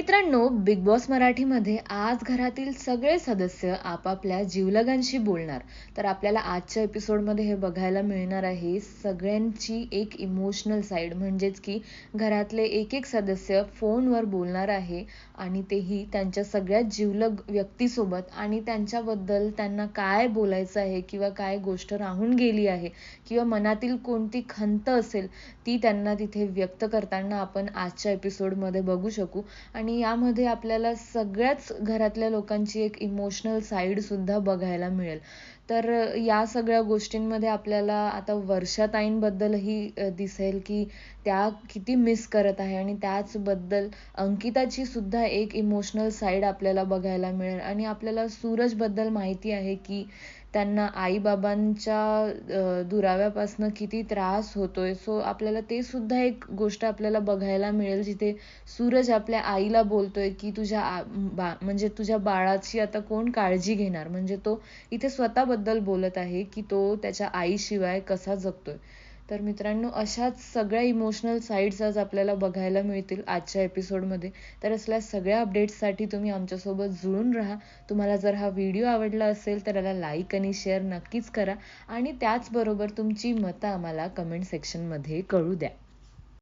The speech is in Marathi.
मित्रांनो बिग बॉस मराठीमध्ये आज घरातील सगळे सदस्य आपापल्या जीवलगांशी बोलणार. तर आपल्याला आजच्या एपिसोडमध्ये हे बघायला मिळणार आहे सगळ्यांची एक इमोशनल साईड म्हणजेच की घरातले एक एक सदस्य फोनवर बोलणार आहे आणि तेही त्यांच्या सगळ्यात जीवलग व्यक्तीसोबत आणि त्यांच्याबद्दल त्यांना काय बोलायचं आहे किंवा काय गोष्ट राहून गेली आहे किंवा मनातील कोणती खंत असेल ती त्यांना तिथे व्यक्त करताना आपण आजच्या एपिसोडमध्ये बघू शकू. आणि आणि यामध्ये आपल्याला सगळ्याच घरातल्या लोकांची एक इमोशनल साईड सुद्धा बघायला मिळेल. तर या सगळ्या गोष्टींमध्ये आपल्याला आता वर्षाताईंबद्दलही दिसेल की त्या किती मिस करत आहे आणि त्याचबद्दल अंकिताची सुद्धा एक इमोशनल साईड आपल्याला बघायला मिळेल. आणि आपल्याला सूरजबद्दल माहिती आहे की त्यांना आईबाबांच्या दुराव्यापासनं किती त्रास होतोय. सो आपल्याला ते सुद्धा एक गोष्ट आपल्याला बघायला मिळेल जिथे सूरज आपल्या आईला बोलतोय की तुझ्या बा म्हणजे तुझ्या बाळाची आता कोण काळजी घेणार? म्हणजे तो इथे स्वतःबद्दल बोलत आहे की तो त्याच्या आईशिवाय कसा जगतोय. तर मित्रांनो अशाच सगळ्या इमोशनल साईड्स आज आपल्याला बघायला मिळतील आजच्या एपिसोडमध्ये तर असल्या सगळ्या अपडेट्ससाठी तुम्ही आमच्यासोबत जुळून राहा. तुम्हाला जर हा व्हिडिओ आवडला असेल तर याला लाईक आणि शेअर नक्कीच करा. आणि त्याचबरोबर तुमची मतं आम्हाला कमेंट सेक्शनमध्ये कळू द्या.